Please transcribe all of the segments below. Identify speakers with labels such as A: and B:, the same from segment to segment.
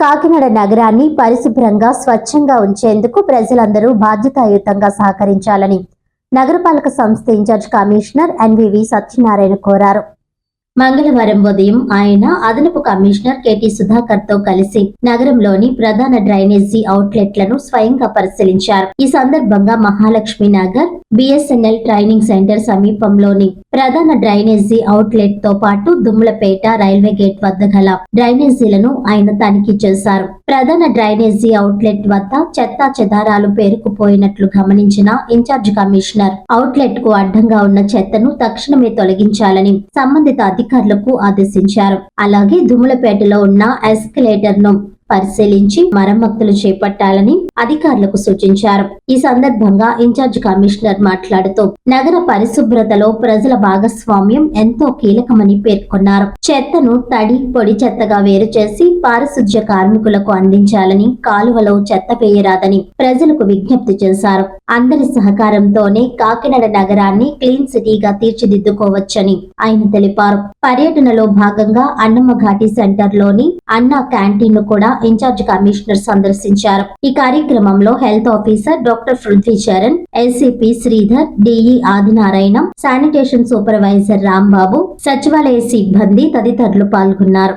A: కాకినాడ నగరాన్ని పరిశుభ్రంగా స్వచ్ఛంగా ఉంచేందుకు ప్రజలందరూ బాధ్యతాయుతంగా సహకరించాలని నగరపాలక సంస్థ ఇన్ఛార్జ్ కమిషనర్ ఎన్వివి సత్యనారాయణ కోరారు. మంగళవారం ఉదయం ఆయన అదనపు కమిషనర్ కెటి సుధాకర్తో కలిసి నగరంలోని ప్రధాన డ్రైనేజీ అవుట్లెట్లను స్వయంగా పరిశీలించారు. ఈ సందర్భంగా Mahalakshmi Nagar BSNL training centre సమీపంలోని ప్రధాన డ్రైనేజీ అవుట్లెట్తో పాటు దుమ్ములపేట రైల్వే గేట్ వద్ద గల డ్రైనేజీలను ఆయన తనిఖీ చేశారు. ప్రధాన డ్రైనేజీ అవుట్లెట్ వద్ద చెత్తా చెదారాలు పేరుకుపోయినట్లు గమనించిన ఇన్ఛార్జ్ కమిషనర్ అవుట్లెట్కు అడ్డంగా ఉన్న చెత్తను తక్షణమే తొలగించాలని సంబంధిత అధికారులకు ఆదేశించారు. అలాగే దుమ్ములపేటలో ఉన్న ఎస్కలేటర్ను పరిశీలించి మరమ్మతులు చేపట్టాలని అధికారులకు సూచించారు. ఈ సందర్భంగా ఇన్ఛార్జ్ కమిషనర్ మాట్లాడుతూ నగర పరిశుభ్రతలో ప్రజల భాగస్వామ్యం ఎంతో కీలకమని పేర్కొన్నారు. చెత్తను తడి పొడి చెత్తగా వేరు చేసి పారిశుధ్య కార్మికులకు అందించాలని కాలువలో చెత్త వేయరాదని ప్రజలకు విజ్ఞప్తి చేశారు. అందరి సహకారంతోనే కాకినాడ నగరాన్ని క్లీన్ సిటీగా తీర్చిదిద్దుకోవచ్చని ఆయన తెలిపారు. పర్యటనలో భాగంగా అన్నమ్మఘాటి సెంటర్లోని అన్నా క్యాంటీన్ను కూడా ఇన్ఛార్జ్ కమిషనర్ సందర్శించారు. ఈ కార్యక్రమంలో health officer doctor Prithvi Charan SCP Sridhar DE Adinarayanam sanitation supervisor Rambabu సచివాలయ సిబ్బంది తదితరులు పాల్గొన్నారు.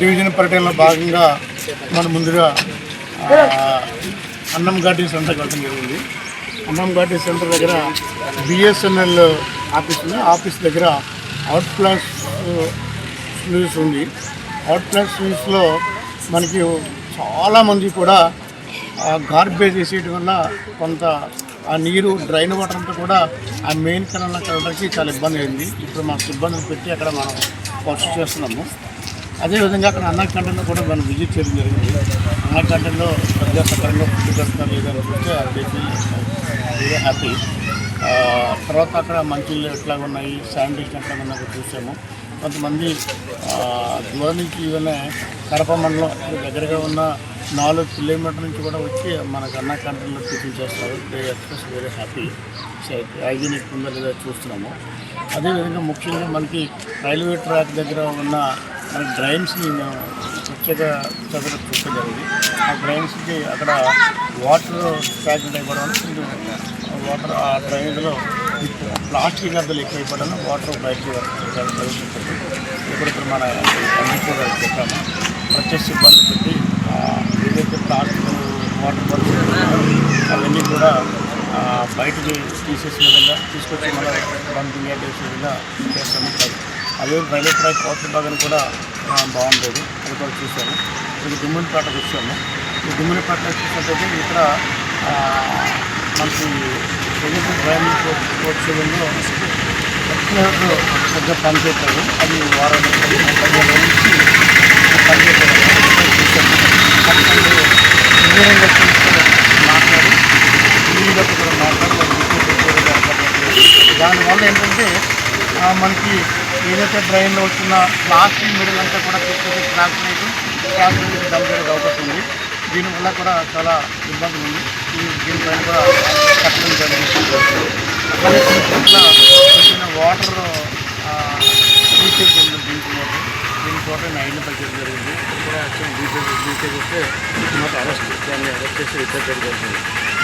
B: డివిజన్ పర్యటనలో భాగంగా మన ముందుగా అన్నం ఘాటీ సెంటర్కి వెళ్ళడం జరిగింది. అన్నం ఘాటీ సెంటర్ దగ్గర బిఎస్ఎన్ఎల్ ఆఫీస్ ఉంది. ఆఫీస్ దగ్గర అవుట్ ప్లాస్ స్లూస్ ఉంది. అవుట్ ప్లాస్ స్లూస్లో మనకి చాలామంది కూడా గార్బేజ్ వేసేయడం వల్ల కొంత ఆ నీరు డ్రైన్ వాటర్ అంతా కూడా ఆ మెయిన్ కెనాల్లో కలవడానికి చాలా ఇబ్బంది అయింది. ఇప్పుడు మా సిబ్బందిని పెట్టి అక్కడ మనం వర్క్ చేస్తున్నాము. అదేవిధంగా అక్కడ అన్న క్యాంటీన్లో కూడా మనం విజిట్ చేయడం జరిగింది. అన్న క్యాంటీన్లో పెద్ద సకాలంలో ఫుడ్ పెడతారు లేదని చూస్తే అది వెరీ హ్యాపీ తర్వాత అక్కడ మంచి ఎట్లా ఉన్నాయి శానిటేషన్ ఎట్లా ఉన్నాయో చూసాము. కొంతమంది దూరం నుంచి ఈవెన్ కడప మండలం దగ్గరగా ఉన్న నాలుగు కిలోమీటర్ నుంచి కూడా వచ్చి మనకు అన్న క్యాంటీన్లో టిఫిన్ చేస్తారు. They express very happy hygienic ఉందో లేదో చూస్తున్నాము. అదేవిధంగా ముఖ్యంగా మనకి రైల్వే ట్రాక్ దగ్గర ఉన్న మన డ్రైన్స్ని మేము ప్రత్యేక చదువు చూడడం ఆ డ్రైన్స్కి అక్కడ వాటర్ ప్యాకెట్ అయిపోవడం వాటర్ ఆ డ్రైన్లో ప్లాస్టిక్ అద్దలు ఎక్కువైపోవడం వాటర్ బయటకు జరుగుతుంది ఇప్పుడు ఇక్కడ మన అన్ని కూడా చెప్పాము ప్రత్యక్ష ఇబ్బంది పెట్టి ఏదైతే ప్లాస్టిక్ వాటర్ బాటిల్స్ అవన్నీ కూడా ఆ, బయటకి తీసేసిన విధంగా తీసుకొచ్చి మన డంపింగ్ చేసే విధంగా చేస్తాము అదే రైల్వే ట్రాక్ కోట్ల భాగం కూడా బాగుండేది. అది కూడా చూసాము ఇది దుమ్మిడిపేటకు వచ్చాము ఈ దుమ్మిడిపేటలో చూసినట్టయితే ఇక్కడ మనకి ఏదైతే డ్రైనేజ్ వచ్చేదో కిలోమీటర్ పెద్ద పని అది వారం పదిహేను రోజుల నుంచి పని ఇంజనీరింగ్ మాట్లాడి కూడా మాట్లాడి దానివల్ల ఏంటంటే మనకి ఏదైతే బ్రెయిన్లో వచ్చిన ప్లాస్టిక్ మెడల్ అంతా కూడా తీసుకొచ్చి క్రాక్ చేయడం క్రాక్ చేయడం అవకాశం ఉంది. దీనివల్ల కూడా చాలా ఇబ్బంది ఉంది. ఈ దీనిపైన కూడా కష్టం జరిగింది. అలాగే కొన్ని వాటర్ లీకేజ్ ఉంది దీనికి దీని చోట నైన్ పనిచేయడం జరిగింది. ఇక్కడ యాక్చువల్ లీకేజ్ లీకేజ్ వస్తే మాకు అరెస్ట్ దాన్ని అరెస్ట్ చేసి రిపోర్ట్ చేయడం జరిగింది.